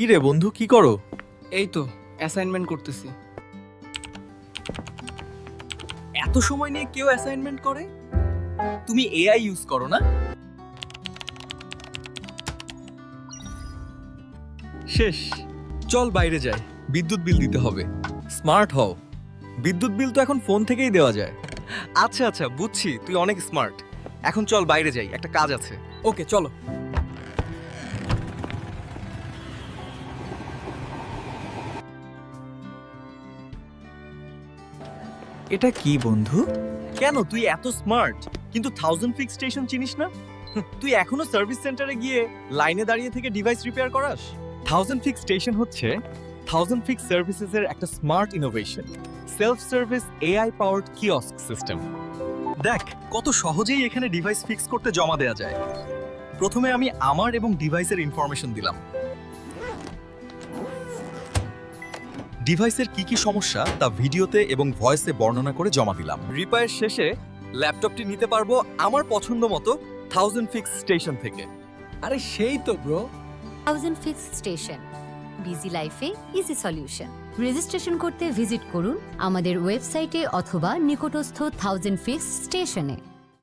কি রে বন্ধু, কি করো? এই তো অ্যাসাইনমেন্ট করতেছি। এত সময় নিয়ে কেউ অ্যাসাইনমেন্ট করে? তুমি এআই ইউজ করো না? শেষ। চল বাইরে যাই, বিদ্যুৎ বিল দিতে হবে। স্মার্ট হও। বিদ্যুৎ বিল তো এখন ফোন থেকেই দেওয়া যায়। আচ্ছা আচ্ছা বুঝছি, তুই অনেক স্মার্ট। এখন চল বাইরে যাই, একটা কাজ আছে। ওকে, চলো। এটা কি বন্ধু? কেন? তুই এত স্মার্ট কিন্তু থাউজেন্ড ফিক্স স্টেশন চিনিস না? তুই এখনও সার্ভিস সেন্টারে গিয়ে লাইনে দাঁড়িয়ে থেকে ডিভাইস রিপেয়ার করাস? থাউজেন্ড ফিক্স স্টেশন হচ্ছে থাউজেন্ড ফিক্স সার্ভিসেস এর একটা smart innovation self service AI powered kiosk system দেখ, কত সহজেই এখানে ডিভাইস ফিক্স করতে জমা দেওয়া যায়। প্রথমে আমি আমার এবং ডিভাইসের ইনফরমেশন দিলাম। ডিভাইসের কি কি সমস্যা তা ভিডিওতে এবং ভয়েসে বর্ণনা করে জমা দিলাম। রিপেয়ার শেষে ল্যাপটপটি নিতে পারব আমার পছন্দ মতো থাউজেন্ড ফিক্স স্টেশন থেকে। আরে সেই তো bro thousand fix station busy লাইফে ইজি সলিউশন রেজিস্ট্রেশন করতে ভিজিট করুন আমাদের ওয়েবসাইটে অথবা নিকটস্থ থাউজেন্ড ফিক্স স্টেশনে